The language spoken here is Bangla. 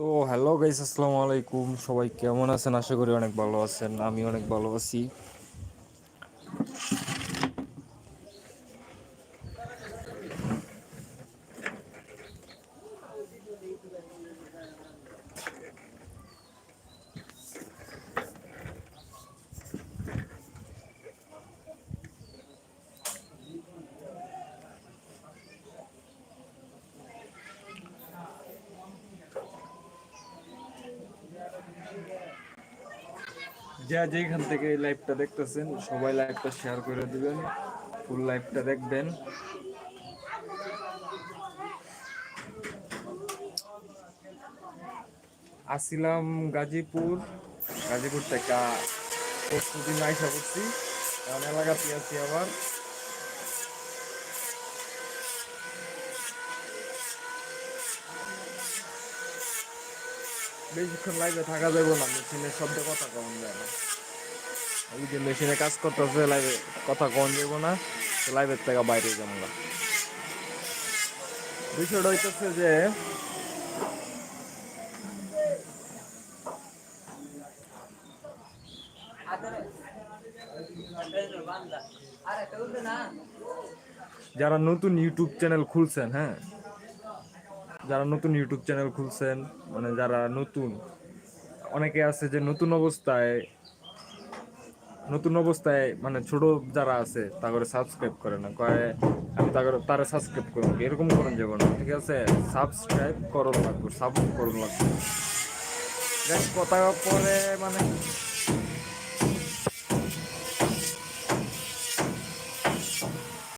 তো হ্যালো গাইস আসসালামু আলাইকুম। সবাই কেমন আছেন? আশা করি অনেক ভালো আছেন, আমি অনেক ভালো আছি। যা যেখান থেকে এই লাইভটা দেখতেছেন, সবাই লাইভটা শেয়ার করে দিবেন ফুল লাইভটা দেখবেন। আসিলাম গাজীপুর। গাজীপুর থেকে প্রস্তুতি আইসা করছি এলাকাতে আছি আবার। বেশিক্ষণ লাইভে থাকা যাবে না মেশিনের শব্দে কথা যে মেশিনে কাজ করতেছে লাইভে কথা না লাইভের থেকে বাইরে যাব না। বিষয়টা হইতেছে যে, যারা নতুন ইউটিউব চ্যানেল খুলছেন হ্যাঁ যারা নতুন ইউটিউব চ্যানেল খুলছেন মানে যারা নতুন, অনেকে আছে যে নতুন অবস্থায় নতুন অবস্থায় মানে ছোট যারা আছে তাকে সাবস্ক্রাইব করে না, কয়, আমি তাকে তারা সাবস্ক্রাইব করব এরকম করুন যাব না ঠিক আছে? সাবস্ক্রাইব করুন লাগবে সাপোর্ট করুন লাগবে। কথা পরে মানে